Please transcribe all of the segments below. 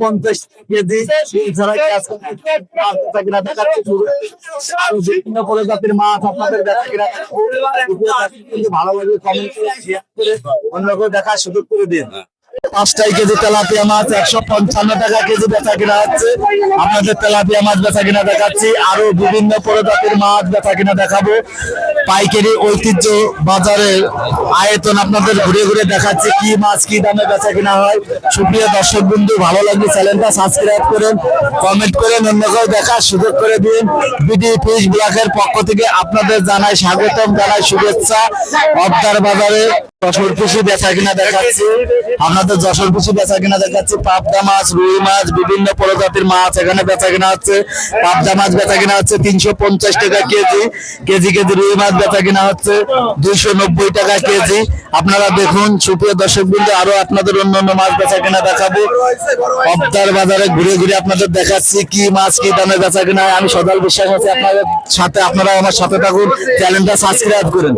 পঞ্চাশ কেজি এছাড়া বিভিন্ন প্রজাতির মাছ আপনাদের ভালোভাবে কমেন্ট অন্য কেউ দেখার সুযোগ করে দিন পাঁচটাই কেজি তেলাপিয়া মাছ, একশো পঞ্চান্ন টাকা কেজি বেচা কিনা হচ্ছে। আপনাদের তেলাপিয়া মাছ বেচা কিনা দেখাচ্ছি। আরও বিভিন্ন প্রজাতির মাছ বেচা কিনা দেখাবো। পাইকারি ঐতিহ্য বাজারের আয়তন আপনাদের ঘুরে ঘুরে দেখাচ্ছি, কি মাছ কি দামে বেচা কিনা হয়। সুপ্রিয় দর্শক বন্ধু, ভালো লাগলে চ্যানেলটা সাবস্ক্রাইব করেন, কমেন্ট করেন অন্যকেও দেখার সুযোগ করে দিন। বিডি ফিশ ব্লকের পক্ষ থেকে আপনাদের জানাই স্বাগতম, জানাই শুভেচ্ছা। অবদার বাজারে যশোর খুশি বেচা কিনা দেখাচ্ছি। আপনাদের যশোর খুশি বেচা কিনা দেখাচ্ছি। পাবদা মাছ, রুই মাছ, বিভিন্ন প্রজাতির মাছ এখানে বেচা কিনা হচ্ছে। পাবদা মাছ বেচা কিনা হচ্ছে তিনশো পঞ্চাশ টাকা কেজি। কেজি কেজি রুই মাছ বেচা কিনা হচ্ছে দুইশো নব্বই টাকা কেজি। আপনারা দেখুন, সুপ্রিয় দর্শক বিন্দু আরও আপনাদের অন্য অন্য মাছ বেচা কিনা দেখাবো। অবতার বাজারে ঘুরে ঘুরে আপনাদের দেখাচ্ছি কি মাছ, কি দামে বেচা কিনা আমি সদাল বিশ্বাস আছি আপনাদের সাথে। আপনারা আমার সাথে থাকুন, চ্যানেলটা সাবস্ক্রাইব করুন।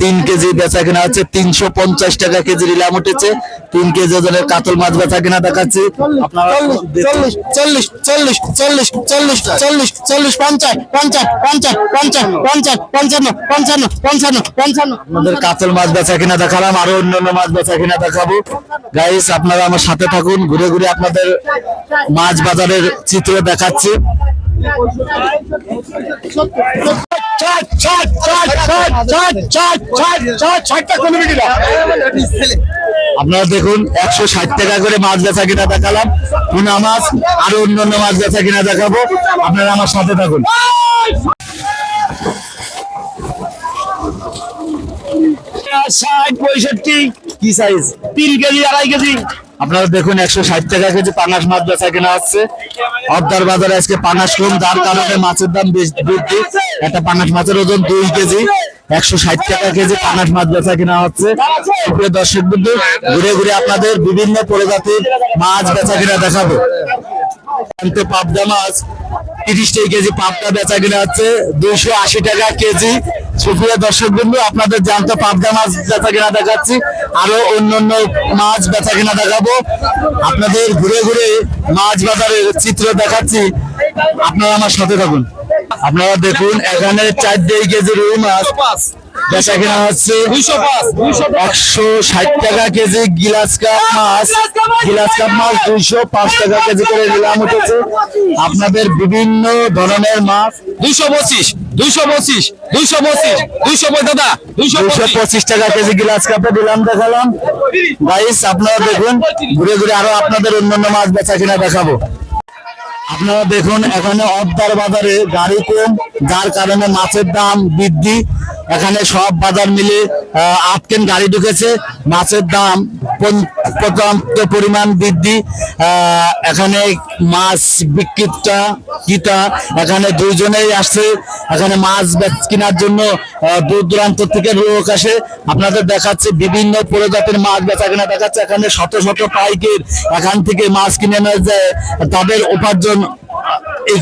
তিন কেজি বেচা কিনা হচ্ছে তিনশো পঞ্চাশ টাকা কেজি নিলাম উঠেছে তিন কেজি ওজনের কাতল মাছ বেচা কিনা দেখাচ্ছি চল্লিশ চল্লিশ চল্লিশ চল্লিশ চল্লিশ চল্লিশ পঞ্চাশ পঞ্চাশ পঞ্চাশ পঞ্চাশ পঞ্চাশ পঞ্চান্ন পঞ্চান্ন পঞ্চান্ন পঞ্চান্ন কাতল মাছ বেচা কিনা দেখালাম আরও অন্যান্য মাছ বেচা কিনা দেখাবো গাইস আপনারা আমার সাথে থাকুন ঘুরে ঘুরে আপনাদের মাছ বাজারের চিত্র দেখাচ্ছি আপনারা দেখুন একশো ষাট টাকা করে মাছ বেচা কিনা দেখালাম। পুনা মাছ আরও অন্যান্য মাছ বেচা কিনা দেখাবো। আপনারা আমার সাথে থাকুন। ষাট পঁয়ষট্টি কি সাইজ তিন কেজি আড়াই কেজি। আপনারা দেখুন একশো ষাট টাকা কেজি পাঙাশ মাছ বেচা কেনা হচ্ছে। অর্ধার বাজারে আজকে পাঙাশ কম, যার কারণে মাছের দাম বৃদ্ধি। একটা পাঙাশ মাছের ওজন দুই কেজি, একশো ষাট টাকা কেজি পাঙাশ মাছ বেচা কেনা হচ্ছে। সুপ্রিয় দর্শক বিন্দু ঘুরে ঘুরে আপনাদের বিভিন্ন প্রজাতির মাছ বেচা কেনা দেখাবো। পাবদা মাছ তিরিশ টাকা কেজি পাবদা বেচা কিনা হচ্ছে, দুইশো আশি টাকা কেজি। সুপ্রিয় দর্শক বিন্দু আপনাদের জানতে পাবদা মাছ বেচা কিনা দেখাচ্ছি, আরও অন্য মাছ বেচা কিনা দেখাবো। আপনাদের ঘুরে ঘুরে মাছ বাজারের চিত্র দেখাচ্ছি। আপনারা আমার সাথে থাকুন। আপনারা দেখুন এখানে চার দেড় কেজি রুই মাছ বেচা কিনা হচ্ছে একশো ষাট টাকা কেজি গিলাস কাপ মাছ। গিলাস কাপ মাছ। দুইশো পাঁচ টাকা কেজি করে নিলাম উঠেছে। আপনাদের বিভিন্ন ধরনের মাছ। দুইশো পঁচিশ। দুইশো পঁচিশ। দুইশো পঁচিশ। দুইশো দাদা। দুইশো দুইশো পঁচিশ। টাকা কেজি গিলাস কাপে দিলাম দেখালাম। গাইস আপনারা দেখুন ঘুরে ঘুরে আরও আপনাদের অন্যান্য মাছ বেচা কিনা দেখাবো। আপনারা দেখুন এখানে অবদার বাজারে গাড়ি কম যার কারণে মাছের দাম বৃদ্ধি। এখানে সব বাজার মিলে আটকেন গাড়ি ঢুকেছে। মাছের দাম পর্যাপ্ত পরিমাণ বৃদ্ধি। এখানে মাছ বিক্রিটা কিটা এখানে দুইজনেই আসছে। এখানে মাছ কেনার জন্য দূর দূরান্ত থেকে লোক আসে। আপনাদের দেখাচ্ছে বিভিন্ন প্রজাতির মাছ বেচা কেনা দেখাচ্ছে। এখানে শত শত পাইকের এখান থেকে মাছ কিনে নেওয়া যায়। তাদের উপার্জন এই